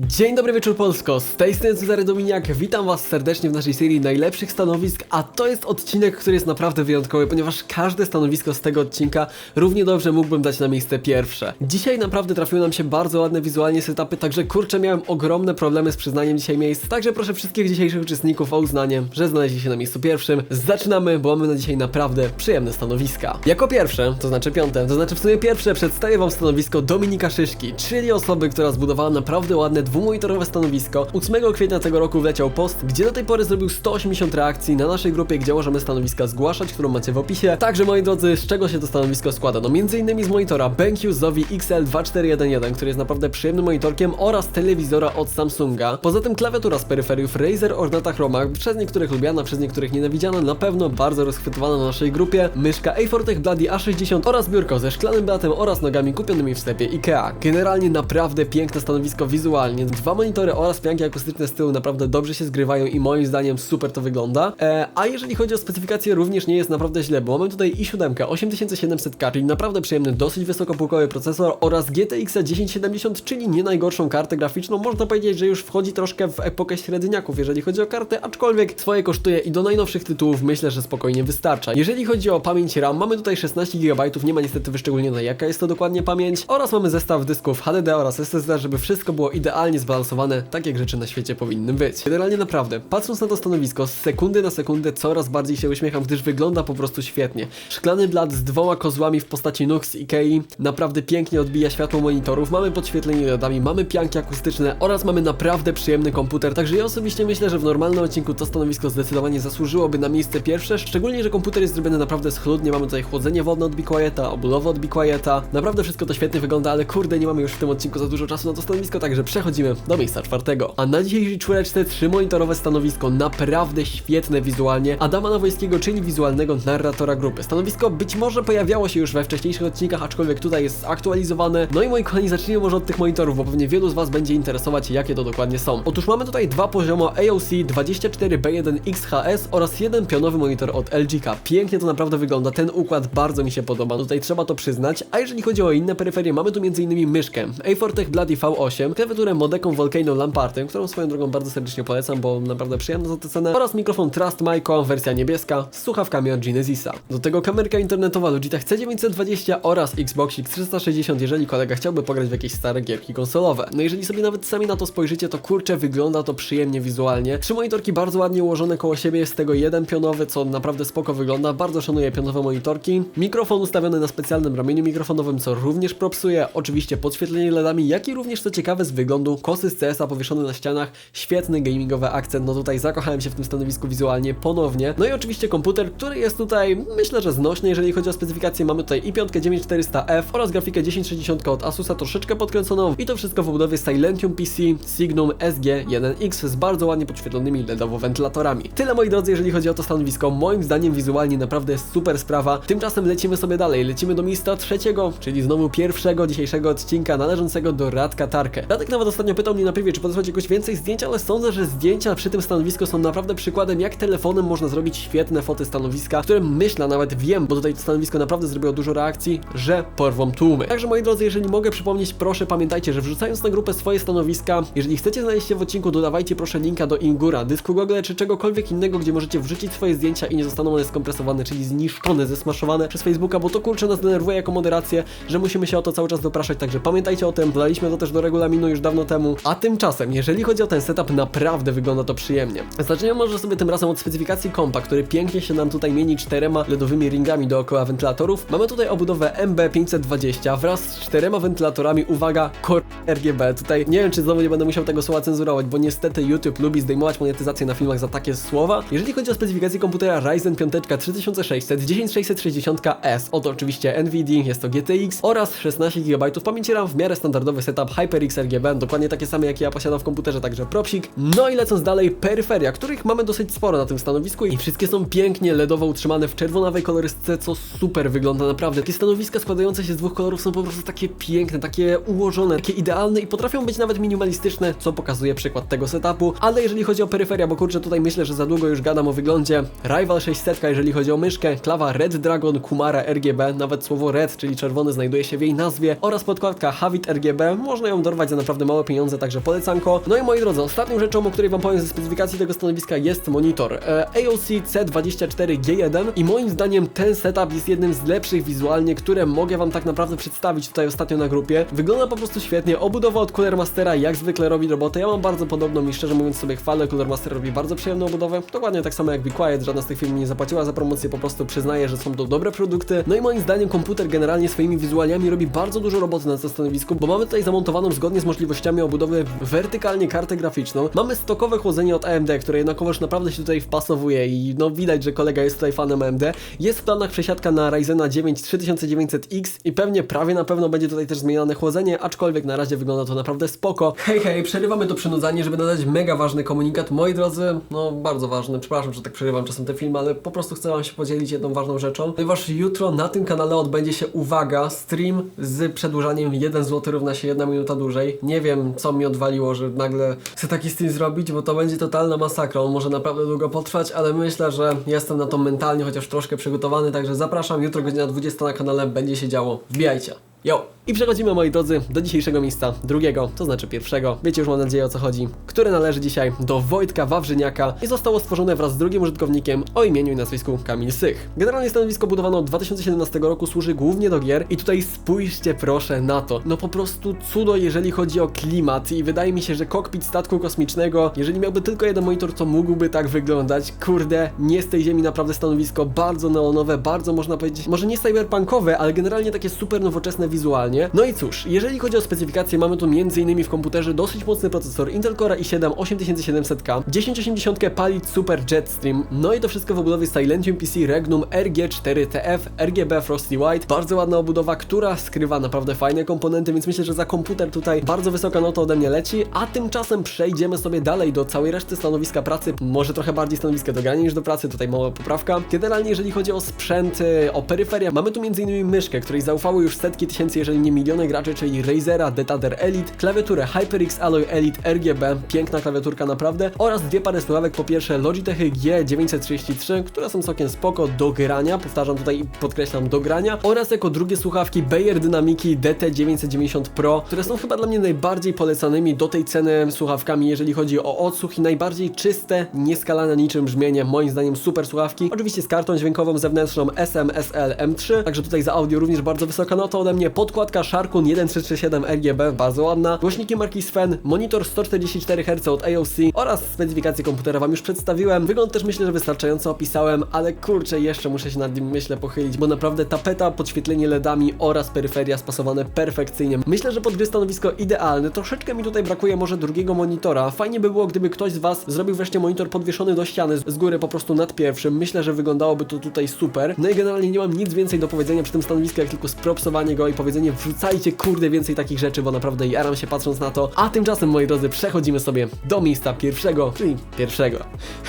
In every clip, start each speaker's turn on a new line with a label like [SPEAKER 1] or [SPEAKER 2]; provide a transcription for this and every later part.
[SPEAKER 1] Dzień dobry wieczór Polsko, z tej strony Cezary Dominiak, witam was serdecznie w naszej serii najlepszych stanowisk, a to jest odcinek, który jest naprawdę wyjątkowy, ponieważ każde stanowisko z tego odcinka równie dobrze mógłbym dać na miejsce pierwsze. Dzisiaj naprawdę trafiły nam się bardzo ładne wizualnie setupy, także kurczę miałem ogromne problemy z przyznaniem dzisiaj miejsc, także proszę wszystkich dzisiejszych uczestników o uznanie, że znaleźli się na miejscu pierwszym. Zaczynamy, bo mamy na dzisiaj naprawdę przyjemne stanowiska. Jako pierwsze, to znaczy piąte, to znaczy w sumie pierwsze przedstawię wam stanowisko Dominika Szyszki, czyli osoby, która zbudowała naprawdę ładne dwumonitorowe stanowisko. 8 kwietnia tego roku wleciał post, gdzie do tej pory zrobił 180 reakcji na naszej grupie, gdzie możemy stanowiska zgłaszać, którą macie w opisie. Także moi drodzy, z czego się to stanowisko składa? No między innymi z monitora BenQ Zowie XL2411, który jest naprawdę przyjemnym monitorkiem oraz telewizora od Samsunga. Poza tym klawiatura z peryferiów Razer Ornata Chroma, przez niektórych lubiana, przez niektórych nienawidziana, na pewno bardzo rozchwytywana na naszej grupie. Myszka A4 Bloody A60 oraz biurko ze szklanym blatem oraz nogami kupionymi w sklepie IKEA. Generalnie naprawdę piękne stanowisko wizualnie, dwa monitory oraz pianki akustyczne z tyłu naprawdę dobrze się zgrywają i moim zdaniem super to wygląda. E, a jeżeli chodzi o specyfikację, również nie jest naprawdę źle, bo mamy tutaj i7 8700K, czyli naprawdę przyjemny, dosyć wysokopółkowy procesor oraz GTX 1070, czyli nie najgorszą kartę graficzną. Można powiedzieć, że już wchodzi troszkę w epokę średniaków, jeżeli chodzi o kartę, aczkolwiek swoje kosztuje i do najnowszych tytułów myślę, że spokojnie wystarcza. Jeżeli chodzi o pamięć RAM, mamy tutaj 16 GB, nie ma niestety wyszczególnione jaka jest to dokładnie pamięć oraz mamy zestaw dysków HDD oraz SSD, żeby wszystko było idealnie zbalansowane, tak jak rzeczy na świecie powinny być. Generalnie naprawdę, patrząc na to stanowisko, z sekundy na sekundę coraz bardziej się uśmiecham, gdyż wygląda po prostu świetnie. Szklany blat z dwoma kozłami w postaci nóg z Ikei naprawdę pięknie odbija światło monitorów, mamy podświetlenie LEDami, mamy pianki akustyczne oraz mamy naprawdę przyjemny komputer, także ja osobiście myślę, że w normalnym odcinku to stanowisko zdecydowanie zasłużyłoby na miejsce pierwsze, szczególnie, że komputer jest zrobiony naprawdę schludnie, mamy tutaj chłodzenie wodne od Be Quieta, obudowo od Be Quieta, naprawdę wszystko to świetnie wygląda, ale kurde, nie mamy już w tym odcinku za dużo czasu na to stanowisko, także przechodzimy do miejsca czwartego. A na dzisiejszej czwóreczce trzy monitorowe stanowisko, naprawdę świetne wizualnie, Adama Nowojskiego, czyli wizualnego narratora grupy. Stanowisko być może pojawiało się już we wcześniejszych odcinkach, aczkolwiek tutaj jest aktualizowane. No i moi kochani, zacznijmy może od tych monitorów, bo pewnie wielu z Was będzie interesować, jakie to dokładnie są. Otóż mamy tutaj dwa poziomo AOC 24B1XHS oraz jeden pionowy monitor od LGK. Pięknie to naprawdę wygląda, ten układ bardzo mi się podoba, tutaj trzeba to przyznać. A jeżeli chodzi o inne peryferie, mamy tu m.in. myszkę A4 Bloody V8, klawiaturę Modecon Volcano Lamparty, którą swoją drogą bardzo serdecznie polecam, bo naprawdę przyjemna za tę cenę, oraz mikrofon Trust Micro, wersja niebieska, z słuchawkami od Genesisa. Do tego kamerka internetowa Logitech C920 oraz Xbox X360, jeżeli kolega chciałby pograć w jakieś stare gierki konsolowe. No jeżeli sobie nawet sami na to spojrzycie, to kurczę, wygląda to przyjemnie wizualnie. Trzy monitorki bardzo ładnie ułożone koło siebie, jest tego jeden pionowy, co naprawdę spoko wygląda, bardzo szanuję pionowe monitorki. Mikrofon ustawiony na specjalnym ramieniu mikrofonowym, co również propsuje, oczywiście podświetlenie LEDami, jak i również co ciekawe z wyglądu kosy z CS-a powieszone na ścianach, świetny gamingowy akcent, no tutaj zakochałem się w tym stanowisku wizualnie ponownie. No i oczywiście komputer, który jest tutaj, myślę, że znośny, jeżeli chodzi o specyfikację, mamy tutaj i5 9400F oraz grafikę 1060 od Asusa troszeczkę podkręconą i to wszystko w obudowie Silentium PC Signum SG1X z bardzo ładnie podświetlonymi LEDowo wentylatorami. Tyle moi drodzy, jeżeli chodzi o to stanowisko, moim zdaniem wizualnie naprawdę jest super sprawa. Tymczasem lecimy sobie dalej, lecimy do miejsca trzeciego, czyli znowu pierwszego dzisiejszego odcinka należącego do Radka Tarkę. Radek nawet ostatnio pytał mnie na privie, czy podesłać jakoś więcej zdjęć, ale sądzę, że zdjęcia przy tym stanowisku są naprawdę przykładem, jak telefonem można zrobić świetne foty stanowiska, które myślę, nawet wiem, bo tutaj to stanowisko naprawdę zrobiło dużo reakcji, że porwą tłumy. Także moi drodzy, jeżeli mogę przypomnieć, proszę pamiętajcie, że wrzucając na grupę swoje stanowiska, jeżeli chcecie znaleźć się w odcinku, dodawajcie proszę linka do Ingura, dysku Google czy czegokolwiek innego, gdzie możecie wrzucić swoje zdjęcia i nie zostaną one skompresowane, czyli zniszczone, zesmaszowane przez Facebooka, bo to kurczę nas denerwuje jako moderację, że musimy się o to cały czas dopraszać, także pamiętajcie o tym, dodaliśmy to też do regulaminu już dawno temu, a tymczasem, jeżeli chodzi o ten setup, naprawdę wygląda to przyjemnie. Zacznijmy może sobie tym razem od specyfikacji kompa, który pięknie się nam tutaj mieni czterema LEDowymi ringami dookoła wentylatorów. Mamy tutaj obudowę MB520 wraz z czterema wentylatorami, uwaga, Core RGB. Tutaj nie wiem, czy znowu nie będę musiał tego słowa cenzurować, bo niestety YouTube lubi zdejmować monetyzację na filmach za takie słowa. Jeżeli chodzi o specyfikację komputera Ryzen 5 3600 10660S, oto oczywiście NVIDIA, jest to GTX oraz 16 GB pamięci RAM w miarę standardowy setup HyperX RGB, dokładnie takie same jak ja posiadam w komputerze, także propsik. No i lecąc dalej, peryferia, których mamy dosyć sporo na tym stanowisku i wszystkie są pięknie LEDowo utrzymane w czerwonawej kolorystyce, co super wygląda naprawdę. Takie stanowiska składające się z dwóch kolorów są po prostu takie piękne, takie ułożone, takie idealne i potrafią być nawet minimalistyczne, co pokazuje przykład tego setupu. Ale jeżeli chodzi o peryferia, bo kurczę, tutaj myślę, że za długo już gadam o wyglądzie. Rival 600, jeżeli chodzi o myszkę, klawa Red Dragon Kumara RGB, nawet słowo Red, czyli czerwony znajduje się w jej nazwie oraz podkładka Havit RGB, można ją dorwać za naprawdę małe pieniądze, także polecanko. No i moi drodzy, ostatnią rzeczą, o której wam powiem ze specyfikacji tego stanowiska jest monitor. E, AOC C24G1 i moim zdaniem ten setup jest jednym z lepszych wizualnie, które mogę wam tak naprawdę przedstawić tutaj ostatnio na grupie. Wygląda po prostu świetnie, obudowa od Cooler Mastera jak zwykle robi robotę. Ja mam bardzo podobną i szczerze mówiąc sobie chwalę, Cooler Master robi bardzo przyjemną obudowę. Dokładnie tak samo jak Be Quiet, żadna z tych firm nie zapłaciła za promocję, po prostu przyznaje, że są to dobre produkty. No i moim zdaniem komputer generalnie swoimi wizualiami robi bardzo dużo roboty na tym stanowisku, bo mamy tutaj zamontowaną zgodnie z możliwościami obudowy wertykalnie kartę graficzną. Mamy stokowe chłodzenie od AMD, które jednakowoż naprawdę się tutaj wpasowuje i no widać, że kolega jest tutaj fanem AMD. Jest w planach przesiadka na Ryzena 9 3900X i pewnie prawie na pewno będzie tutaj też zmieniane chłodzenie, aczkolwiek na razie wygląda to naprawdę spoko. Hej, hej, przerywamy to przynudzanie, żeby nadać mega ważny komunikat. Moi drodzy, no bardzo ważny, przepraszam, że tak przerywam czasem te filmy, ale po prostu chcę wam się podzielić jedną ważną rzeczą, ponieważ jutro na tym kanale odbędzie się, uwaga, stream z przedłużaniem 1 zł równa się 1 minuta dłużej. Nie wiem, co mi odwaliło, że nagle chcę taki stream zrobić, bo to będzie totalna masakra. On może naprawdę długo potrwać, ale myślę, że jestem na to mentalnie, chociaż troszkę przygotowany, także zapraszam, jutro godzina 20 na kanale będzie się działo. Wbijajcie. Yo! I przechodzimy, moi drodzy, do dzisiejszego miejsca, drugiego, to znaczy pierwszego, wiecie już mam nadzieję o co chodzi, które należy dzisiaj do Wojtka Wawrzyniaka i zostało stworzone wraz z drugim użytkownikiem o imieniu i nazwisku Kamil Sych. Generalnie stanowisko budowano od 2017 roku, służy głównie do gier i tutaj spójrzcie proszę na to. No po prostu cudo, jeżeli chodzi o klimat i wydaje mi się, że kokpit statku kosmicznego, jeżeli miałby tylko jeden monitor, to mógłby tak wyglądać. Kurde, nie z tej ziemi naprawdę stanowisko, bardzo neonowe, bardzo można powiedzieć, może nie cyberpunkowe, ale generalnie takie super nowoczesne wizualnie. No i cóż, jeżeli chodzi o specyfikację, mamy tu m.in. w komputerze dosyć mocny procesor Intel Core i7 8700K, 1080 Palit Super Jetstream, no i to wszystko w obudowie Silentium PC Regnum RG4TF RGB Frosty White, bardzo ładna obudowa, która skrywa naprawdę fajne komponenty, więc myślę, że za komputer tutaj bardzo wysoka nota ode mnie leci, a tymczasem przejdziemy sobie dalej do całej reszty stanowiska pracy, może trochę bardziej stanowiska do grania niż do pracy, tutaj mała poprawka. Generalnie jeżeli chodzi o sprzęt, y, o peryferia, mamy tu m.in. myszkę, której zaufały już setki tysięcy, jeżeli nie miliony graczy, czyli Razera Detader Elite, klawiaturę HyperX Alloy Elite RGB, piękna klawiaturka naprawdę, oraz dwie pary słuchawek, po pierwsze Logitech G933, które są całkiem spoko do grania, powtarzam tutaj i podkreślam do grania, oraz jako drugie słuchawki Bayer Dynamiki DT990 Pro, które są chyba dla mnie najbardziej polecanymi do tej ceny słuchawkami, jeżeli chodzi o odsłuch i najbardziej czyste, nieskalane niczym brzmienie, moim zdaniem super słuchawki, oczywiście z kartą dźwiękową zewnętrzną SMSL M3, także tutaj za audio również bardzo wysoka nota ode mnie, podkładka Sharkun 1337 RGB, bardzo ładna, głośniki marki Sven, monitor 144 Hz od AOC oraz specyfikację komputera Wam już przedstawiłem. Wygląd też myślę, że wystarczająco opisałem, ale kurczę, jeszcze muszę się nad nim myślę pochylić, bo naprawdę tapeta, podświetlenie LEDami oraz peryferia spasowane perfekcyjnie. Myślę, że pod gry stanowisko idealne, troszeczkę mi tutaj brakuje może drugiego monitora. Fajnie by było, gdyby ktoś z Was zrobił wreszcie monitor podwieszony do ściany, z góry po prostu nad pierwszym. Myślę, że wyglądałoby to tutaj super. No i generalnie nie mam nic więcej do powiedzenia przy tym stanowisku, jak tylko spropsowanie go i powiedzenie wrzucajcie kurde więcej takich rzeczy, bo naprawdę jaram się patrząc na to. A tymczasem, moi drodzy, przechodzimy sobie do miejsca pierwszego, czyli pierwszego.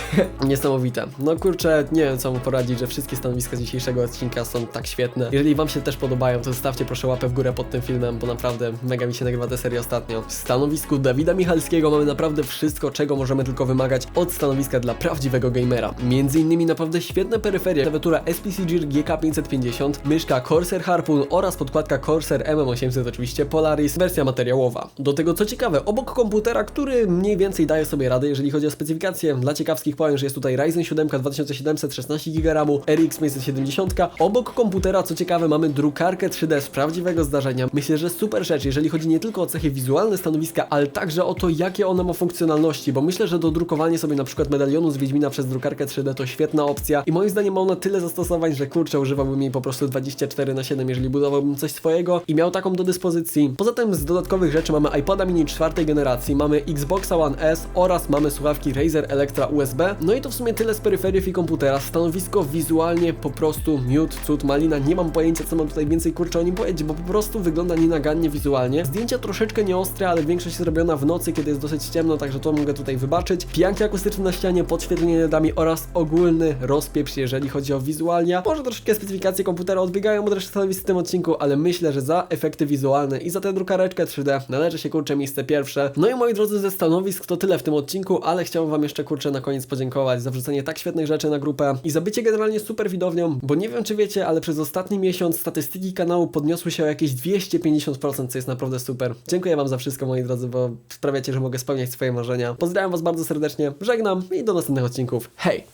[SPEAKER 1] Niesamowite. No kurczę, nie wiem co mu poradzić, że wszystkie stanowiska z dzisiejszego odcinka są tak świetne. Jeżeli Wam się też podobają, to zostawcie proszę łapę w górę pod tym filmem, bo naprawdę mega mi się nagrywa tę serię ostatnio. W stanowisku Dawida Michalskiego mamy naprawdę wszystko, czego możemy tylko wymagać od stanowiska dla prawdziwego gamera. Między innymi naprawdę świetne peryferie, klawiatura SPC Gear GK550, myszka Corsair Harpoon oraz podkładka Corsair MM800 oczywiście Polaris, wersja materiałowa. Do tego co ciekawe, obok komputera, który mniej więcej daje sobie radę, jeżeli chodzi o specyfikację, dla ciekawskich powiem, że jest tutaj Ryzen 7 2700, 16 GB RX 570. Obok komputera, co ciekawe, mamy drukarkę 3D z prawdziwego zdarzenia. Myślę, że super rzecz, jeżeli chodzi nie tylko o cechy wizualne stanowiska, ale także o to, jakie ona ma funkcjonalności, bo myślę, że do drukowania sobie na przykład medalionu z Wiedźmina przez drukarkę 3D to świetna opcja i moim zdaniem ma ona tyle zastosowań, że kurczę, używałbym jej po prostu 24 na 7, jeżeli budowałbym coś swojego i miał taką do dyspozycji. Poza tym z dodatkowych rzeczy mamy iPada mini czwartej generacji, mamy Xboxa One S oraz mamy słuchawki Razer Elektra USB. No i to w sumie tyle z peryferiów i komputera. Stanowisko wizualnie po prostu miód, cud, malina. Nie mam pojęcia, co mam tutaj więcej kurczę o nim powiedzieć, bo po prostu wygląda nienagannie wizualnie. Zdjęcia troszeczkę nieostre, ale większość zrobiona w nocy, kiedy jest dosyć ciemno, także to mogę tutaj wybaczyć. Pijanki akustyczne na ścianie, podświetlenie LEDami oraz ogólny rozpieprz, jeżeli chodzi o wizualia. Może troszeczkę specyfikacje komputera odbiegają od reszty stanowisk w tym odcinku, ale myślę, myślę, że za efekty wizualne i za tę drukareczkę 3D należy się kurczę miejsce pierwsze. No i moi drodzy ze stanowisk to tyle w tym odcinku, ale chciałbym wam jeszcze kurczę na koniec podziękować za wrzucenie tak świetnych rzeczy na grupę i za bycie generalnie super widownią, bo nie wiem czy wiecie, ale przez ostatni miesiąc statystyki kanału podniosły się o jakieś 250%, co jest naprawdę super. Dziękuję wam za wszystko moi drodzy, bo sprawiacie, że mogę spełniać swoje marzenia. Pozdrawiam was bardzo serdecznie, żegnam i do następnych odcinków. Hej!